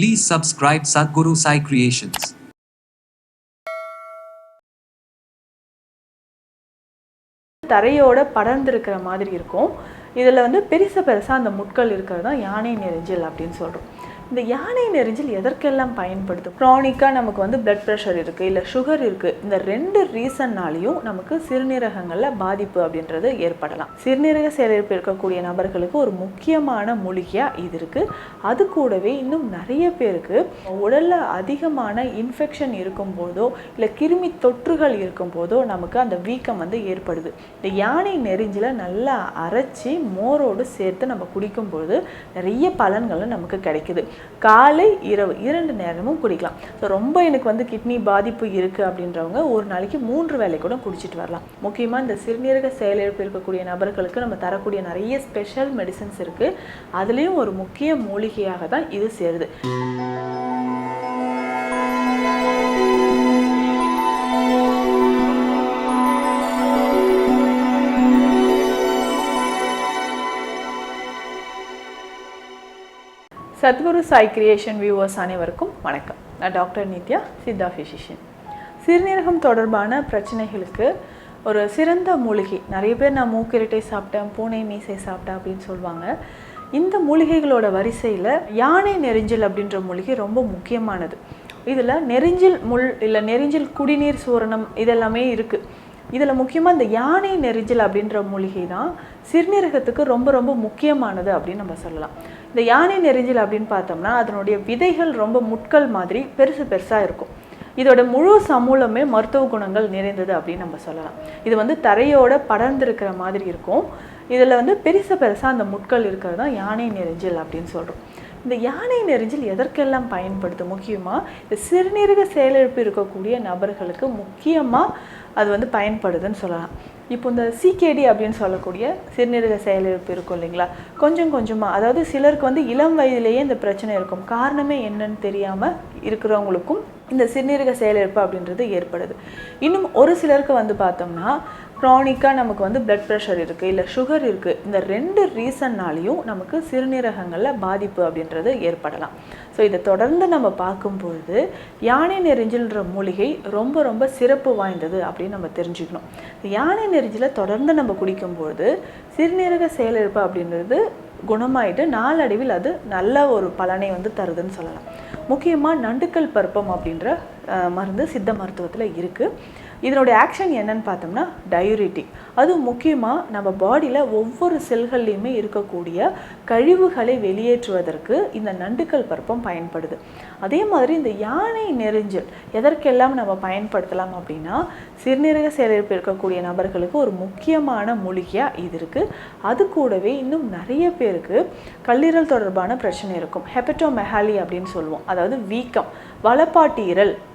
Please subscribe Sadhguru Sai Creations. தரையோட படர்ந்திருக்கிற மாதிரி இருக்கும் இதில் வந்து பெருசு பெருசாக அந்த முட்கள் இருக்கிறது தான் யானை நெரிஞ்சல் அப்படின்னு சொல்கிறோம் இந்த யானை நெரிஞ்சல் எதற்கெல்லாம் பயன்படுத்தும் க்ரானிக்காக நமக்கு வந்து பிளட் ப்ரெஷர் இருக்குது இல்லை சுகர் இருக்குது இந்த ரெண்டு ரீசன்னாலையும் நமக்கு சிறுநீரகங்களில் பாதிப்பு அப்படின்றது ஏற்படலாம். சிறுநீரக செயலிழப்பு இருக்கக்கூடிய நபர்களுக்கு ஒரு முக்கியமான மூலிகையாக இது இருக்குது அது கூடவே இன்னும் நிறைய பேருக்கு உடலில் அதிகமான இன்ஃபெக்ஷன் இருக்கும்போதோ இல்லை கிருமி தொற்றுகள் இருக்கும்போதோ நமக்கு அந்த வீக்கம் வந்து ஏற்படுது. இந்த யானை நெரிஞ்சில் நல்லா அரைச்சி மோரோடு சேர்த்து நம்ம குடிக்கும்போது நிறைய பலன்களும் நமக்கு கிடைக்குது. காலை இரவு இரண்டு நேரமும் குடிக்கலாம். ஸோ ரொம்ப எனக்கு வந்து கிட்னி பாதிப்பு இருக்குது அப்படின்றவங்க ஒரு நாளைக்கு மூன்று வேளை கூட குடிச்சிட்டு வரலாம். முக்கியமாக இந்த சிறுநீரக செயலிழப்பு இருக்கக்கூடிய நபர்களுக்கு நம்ம தரக்கூடிய நிறைய ஸ்பெஷல் மெடிசன்ஸ் இருக்குது அதுலேயும் ஒரு முக்கிய மூலிகையாக தான் இது சேருது. சத்குரு சாய் கிரியேஷன் வியூவர்ஸ் அனைவருக்கும் வணக்கம். நான் டாக்டர் நித்யா சித்தா ஃபிசிஷியன் சிறுநீரகம் தொடர்பான பிரச்சனைகளுக்கு ஒரு சிறந்த மூலிகை. நிறைய பேர் நான் மூக்கிரட்டை சாப்பிட்டேன் பூனை மீசை சாப்பிட்டேன் அப்படின்னு சொல்லுவாங்க. இந்த மூலிகைகளோட வரிசையில் யானை நெறிஞ்சல் அப்படின்ற மூலிகை ரொம்ப முக்கியமானது. இதில் நெரிஞ்சில் முள் இல்லை நெரிஞ்சில் குடிநீர் சூரணம் இதெல்லாமே இருக்குது இதில் முக்கியமாக இந்த யானை நெறிஞ்சல் அப்படின்ற மூலிகை தான் சிறுநீரகத்துக்கு ரொம்ப ரொம்ப முக்கியமானது அப்படின்னு நம்ம சொல்லலாம். இந்த யானை நெறிஞ்சில் அப்படின்னு பார்த்தோம்னா அதனுடைய விதைகள் ரொம்ப முட்கள் மாதிரி பெருசு பெருசாக இருக்கும். இதோட முழு சமூலமே மருத்துவ குணங்கள் நிறைந்தது அப்படின்னு நம்ம சொல்லலாம். இது வந்து தரையோட படர்ந்திருக்கிற மாதிரி இருக்கும். இதில் வந்து பெருசு பெருசாக அந்த முட்கள் இருக்கிறது தான் யானை நெறிஞ்சில் அப்படின்னு சொல்கிறோம் இந்த யானை நெறிஞ்சில் எதற்கெல்லாம் பயன்படுது? முக்கியமாக இந்த சிறுநீரக செயலிழப்பு இருக்கக்கூடிய நபர்களுக்கு முக்கியமாக அது வந்து பயன்படுதுன்னு சொல்லலாம். இப்போ இந்த சிகேடி அப்படின்னு சொல்லக்கூடிய சிறுநீரக செயலிழப்பு இருக்கும் இல்லைங்களா? கொஞ்சம் கொஞ்சமாக அதாவது சிலருக்கு வந்து இளம் வயதிலேயே இந்த பிரச்சனை இருக்கும். காரணமே என்னன்னு தெரியாமல் இருக்கிறவங்களுக்கும் இந்த சிறுநீரக செயலிழப்பு அப்படின்றது ஏற்படுது. இன்னும் ஒரு சிலருக்கு வந்து பார்த்தோம்னா க்ரானிக்காக நமக்கு வந்து பிளட் ப்ரெஷர் இருக்குது இல்லை சுகர் இருக்குது இந்த ரெண்டு ரீசன்னாலையும் நமக்கு சிறுநீரகங்களில் பாதிப்பு அப்படின்றது ஏற்படலாம். ஸோ இதை தொடர்ந்து நம்ம பார்க்கும்பொழுது யானை நெரிஞ்சல்ன்ற மூலிகை ரொம்ப ரொம்ப சிறப்பு வாய்ந்தது அப்படின்னு நம்ம தெரிஞ்சுக்கணும். யானை நெரிஞ்சலை தொடர்ந்து நம்ம குடிக்கும்பொழுது சிறுநீரக செயலிழப்பு அப்படின்றது குணமாயிட்டு நாளடைவில் அது நல்ல ஒரு பலனை வந்து தருதுன்னு சொல்லலாம். முக்கியமாக நண்டுக்கல் பருப்பம் அப்படின்ற மருந்து சித்த மருத்துவத்தில் இருக்குது இதனுடைய ஆக்ஷன் என்னன்னு பார்த்தோம்னா டயூரிட்டிக் அது முக்கியமாக நம்ம பாடியில் ஒவ்வொரு செல்கள்லேயுமே இருக்கக்கூடிய கழிவுகளை வெளியேற்றுவதற்கு இந்த நண்டுக்கல் பருப்பம் பயன்படுது. அதே மாதிரி இந்த யானை நெரிஞ்சல் எதற்கெல்லாம் நம்ம பயன்படுத்தலாம் அப்படின்னா சிறுநீரக செயலிழப்பு இருக்கக்கூடிய நபர்களுக்கு ஒரு முக்கியமான மூலிகையாக இது இருக்குது அது கூடவே இன்னும் நிறைய பேருக்கு கல்லீரல் தொடர்பான பிரச்சனை இருக்கும். ஹெப்படோமெஹாலி அப்படின்னு சொல்லுவோம். அதாவது வீக்கம் வலப்பாட்டு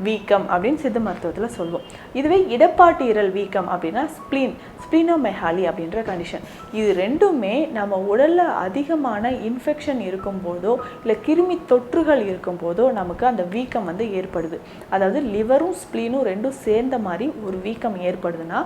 வீக்கம் அப்படின்னு சித்த மருத்துவத்தில் சொல்லுவோம் இதுவே இடப்பாட்டீரல் வீக்கம் அப்படின்னா ஸ்ப்ளீன் ஸ்ப்ளீனோமெஹாலி அப்படின்ற கண்டிஷன் இது ரெண்டுமே நம்ம உடலில் அதிகமான இன்ஃபெக்ஷன் இருக்கும்போதோ இல்லை கிருமி தொற்றுகள் இருக்கும்போதோ நமக்கு அந்த வீக்கம் வந்து ஏற்படுது. அதாவது லிவரும் ஸ்ப்ளீனும் ரெண்டும் சேர்ந்த மாதிரி ஒரு வீக்கம் ஏற்படுதுன்னா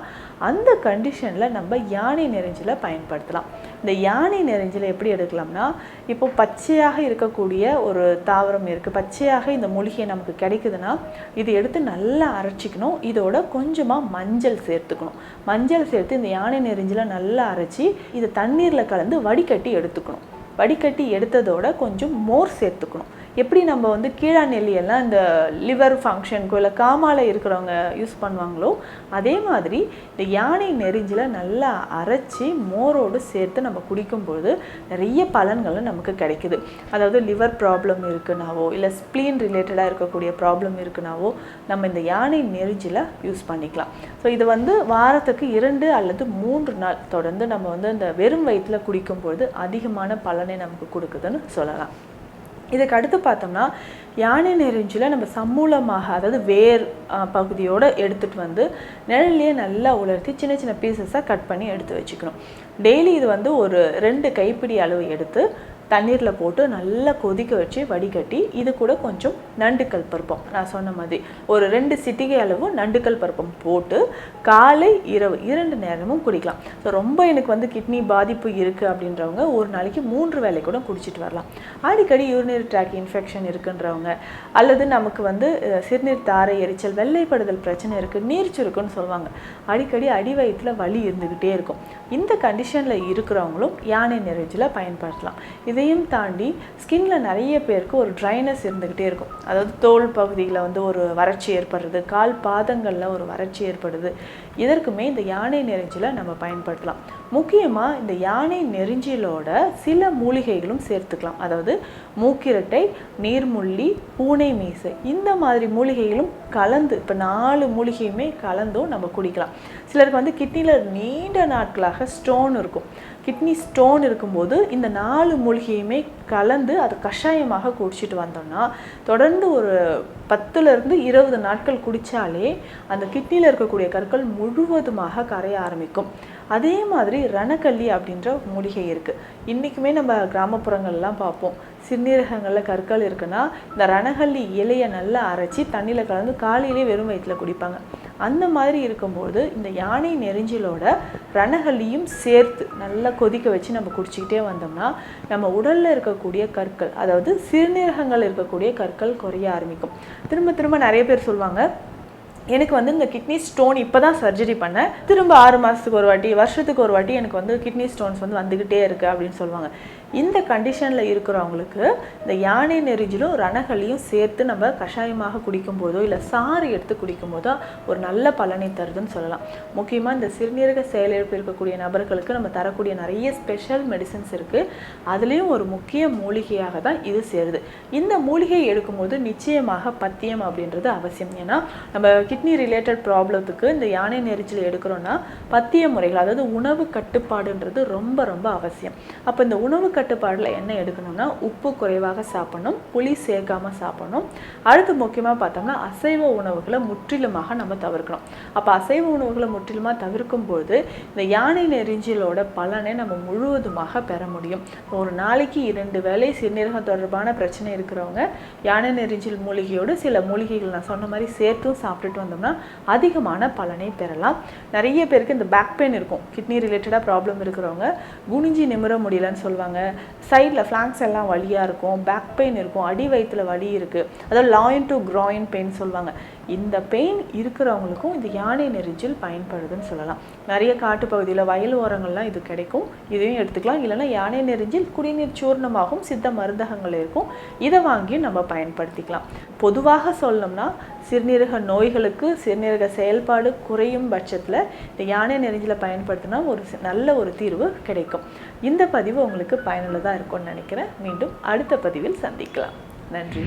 அந்த கண்டிஷனில் நம்ம யானை நெறிஞ்சில் பயன்படுத்தலாம். இந்த யானை நெறிஞ்சில் எப்படி எடுக்கலாம்னா இப்போ பச்சையாக இருக்கக்கூடிய ஒரு தாவரம் இருக்குது பச்சையாக இந்த மூலிகை நமக்கு கிடைக்குதுன்னா இது எடுத்து நல்லா அரைச்சிக்கணும். இதோட கொஞ்சமாக மஞ்சள் சேர்த்துக்கணும். மஞ்சள் சேர்த்து இந்த யானை நெறிஞ்சில் நல்லா அரைச்சி இதை தண்ணீரில் கலந்து வடிகட்டி எடுத்துக்கணும். வடிகட்டி எடுத்ததோட கொஞ்சம் மோர் சேர்த்துக்கணும். எப்படி நம்ம வந்து கீழா நெல்லியெல்லாம் இந்த லிவர் ஃபங்க்ஷனுக்கோ இல்லை காமால இருக்கிறவங்க யூஸ் பண்ணுவாங்களோ அதே மாதிரி இந்த யானை நெறிஞ்சில் நல்லா அரைச்சி மோரோடு சேர்த்து நம்ம குடிக்கும்பொழுது நிறைய பலன்களும் நமக்கு கிடைக்குது. அதாவது லிவர் ப்ராப்ளம் இருக்குனாவோ இல்லை ஸ்ப்ளீன் ரிலேட்டடாக இருக்கக்கூடிய ப்ராப்ளம் இருக்குனாவோ நம்ம இந்த யானை நெறிஞ்சில் யூஸ் பண்ணிக்கலாம். ஸோ இது வந்து வாரத்துக்கு இரண்டு அல்லது மூன்று நாள் தொடர்ந்து நம்ம வந்து இந்த வெறும் வயிற்றில் குடிக்கும்பொழுது அதிகமான பலனை நமக்கு கொடுக்குதுன்னு சொல்லலாம். இதுக்கு அடுத்து பார்த்தோம்னா யானை நெறிஞ்சில் நம்ம சம்மூலமாக அதாவது வேர் பகுதியோடு எடுத்துகிட்டு வந்து நிழல்லையே நல்லா உலர்த்தி சின்ன சின்ன பீசஸாக கட் பண்ணி எடுத்து வச்சுக்கணும். டெய்லி இது வந்து ஒரு ரெண்டு கைப்பிடி அளவு எடுத்து தண்ணீரில் போட்டு நல்லா கொதிக்க வச்சு வடிகட்டி இது கூட கொஞ்சம் நண்டுக்கல் பருப்பம். நான் சொன்ன மாதிரி ஒரு ரெண்டு சிட்டிகை அளவு நண்டுக்கல் பருப்பம் போட்டு காலை இரவு இரண்டு நேரமும் குடிக்கலாம். ஸோ ரொம்ப எனக்கு வந்து கிட்னி பாதிப்பு இருக்குது அப்படின்றவங்க ஒரு நாளைக்கு மூன்று வேளை கூட குடிச்சிட்டு வரலாம். அடிக்கடி யூரினரி ட்ராக் இன்ஃபெக்ஷன் இருக்குன்றவங்க அல்லது நமக்கு வந்து சிறுநீர் தாரை எரிச்சல் வெள்ளைப்படுதல் பிரச்சனை இருக்குது நீர்ச்சுருக்குன்னு சொல்லுவாங்க. அடிக்கடி அடி வலி இருந்துக்கிட்டே இருக்கும். இந்த கண்டிஷனில் இருக்கிறவங்களும் யானை நிறைஞ்சில் பயன்படுத்தலாம். இது இதையும் தாண்டி ஸ்கின்ல நிறைய பேருக்கு ஒரு ட்ரைனஸ் இருந்துக்கிட்டே இருக்கும். அதாவது தோல் பகுதியில் வந்து ஒரு வறட்சி ஏற்படுறது கால் பாதங்களில் ஒரு வறட்சி ஏற்படுது. இதற்குமே இந்த யானை நெறிஞ்சில நம்ம பயன்படுத்தலாம். முக்கியமாக இந்த யானை நெறிஞ்சிலோட சில மூலிகைகளும் சேர்த்துக்கலாம். அதாவது மூக்கிரட்டை நீர்முள்ளி பூனை மீசை இந்த மாதிரி மூலிகைகளும் கலந்து இப்போ நாலு மூலிகையுமே கலந்தும் நம்ம குடிக்கலாம். சிலருக்கு வந்து கிட்னியில் நீண்ட நாட்களாக ஸ்டோன் இருக்கும். கிட்னி ஸ்டோன் இருக்கும்போது இந்த நாலு மூலிகையுமே கலந்து அது கஷாயமாக குடிச்சிட்டு வந்தோம்னா தொடர்ந்து ஒரு பத்துலேருந்து இருபது நாட்கள் குடித்தாலே அந்த கிட்னியில் இருக்கக்கூடிய கற்கள் முழுவதுமாக கரைய ஆரம்பிக்கும். அதே மாதிரி ரணக்கல்லி அப்படின்ற மூலிகை இருக்குது இன்றைக்குமே நம்ம கிராமப்புறங்கள்லாம் பார்ப்போம். சிறுநீரகங்களில் கற்கள் இருக்குன்னா இந்த ரணகல்லி இலையை நல்லா அரைச்சி தண்ணியில் கலந்து காலையிலே வெறும் வயிற்றுல குடிப்பாங்க. அந்த மாதிரி இருக்கும்போது இந்த யானை நெறிஞ்சிலோட ரணகல்லியும் சேர்த்து நல்லா கொதிக்க வச்சு நம்ம குடிச்சிக்கிட்டே வந்தோம்னா நம்ம உடலில் இருக்கக்கூடிய கற்கள் அதாவது சிறுநீரகங்கள் இருக்கக்கூடிய கற்கள் குறைய ஆரம்பிக்கும். திரும்ப திரும்ப நிறைய பேர் சொல்லுவாங்க எனக்கு வந்து இந்த கிட்னி ஸ்டோன் இப்போ தான் சர்ஜரி பண்ணேன். திரும்ப ஆறு மாதத்துக்கு ஒரு வாட்டி வருஷத்துக்கு ஒரு வாட்டி எனக்கு வந்து கிட்னி ஸ்டோன்ஸ் வந்து வந்துக்கிட்டே இருக்குது அப்படின்னு சொல்லுவாங்க. இந்த கண்டிஷனில் இருக்கிறவங்களுக்கு இந்த யானை நெறிஞ்சிலும் ரணகளையும் சேர்த்து நம்ம கஷாயமாக குடிக்கும்போதோ இல்லை சாறு எடுத்து குடிக்கும்போதோ ஒரு நல்ல பலனை தருதுன்னு சொல்லலாம். முக்கியமாக இந்த சிறுநீரக செயலிழப்பு இருக்கக்கூடிய நபர்களுக்கு நம்ம தரக்கூடிய நிறைய ஸ்பெஷல் மெடிசன்ஸ் இருக்குது அதுலேயும் ஒரு முக்கிய மூலிகையாக தான் இது சேருது. இந்த மூலிகை எடுக்கும்போது நிச்சயமாக பத்தியம் அப்படின்றது அவசியம். ஏன்னா நம்ம கிட்னி ரிலேட்டட் ப்ராப்ளத்துக்கு இந்த யானை நெரிச்சல் எடுக்கிறோன்னா பத்திய முறைகள் அதாவது உணவு கட்டுப்பாடுன்றது ரொம்ப ரொம்ப அவசியம். அப்போ இந்த உணவு கட்டுப்பாடில் என்ன எடுக்கணும்னா உப்பு குறைவாக சாப்பிடணும் புளி சேர்க்காம சாப்பிடணும். அடுத்து முக்கியமாக பார்த்தோம்னா அசைவ உணவுகளை முற்றிலுமாக நம்ம தவிர்க்கணும். அப்போ அசைவ உணவுகளை முற்றிலுமாக தவிர்க்கும் போது இந்த யானை நெறிஞ்சலோட பலனை நம்ம முழுவதுமாக பெற முடியும். ஒரு நாளைக்கு இரண்டு வேலை சிறுநீரகம் தொடர்பான பிரச்சனை இருக்கிறவங்க யானை நெறிஞ்சல் மூலிகையோடு சில மூலிகைகள் நான் சொன்ன மாதிரி சேர்த்தும் சாப்பிட்டுட்டு வந்தோம்னா அதிகமான பலனை பெறலாம். நிறைய பேருக்கு இந்த பேக் பெயின் இருக்கும். கிட்னி ரிலேட்டடாக ப்ராப்ளம் இருக்கிறவங்க குனிஞ்சி நிமிர முடியலன்னு சொல்லுவாங்க. சைடில் ஃப்ளாங்ஸ் எல்லாம் வழியாக இருக்கும். பேக் பெயின் இருக்கும். அடி வயிற்றுல வலி இருக்குது அதாவது லாயின் டு க்ராயின் பெயின் சொல்லுவாங்க. இந்த பெயின் இருக்கிறவங்களுக்கும் இந்த யானை நெரிஞ்சல் பயன்படுதுன்னு சொல்லலாம். நிறைய காட்டு பகுதியில் வயல் ஓரங்கள்லாம் இது கிடைக்கும். இதையும் எடுத்துக்கலாம். இல்லைன்னா யானை நெரிஞ்சில் குடிநீர் சூர்ணமாகவும் சித்த மருந்தகங்கள் இருக்கும். இதை வாங்கி நம்ம பயன்படுத்திக்கலாம். பொதுவாக சொல்லணும்னா சிறுநீரக நோய்களுக்கு சிறுநீரக செயல்பாடு குறையும் பட்சத்தில் இந்த யானை நெறிஞ்சில் பயன்படுத்தினா ஒரு நல்ல ஒரு தீர்வு கிடைக்கும். இந்த பதிவு உங்களுக்கு பயனுள்ளதாக இருக்கும்னு நினைக்கிறேன். மீண்டும் அடுத்த பதிவில் சந்திக்கலாம். நன்றி.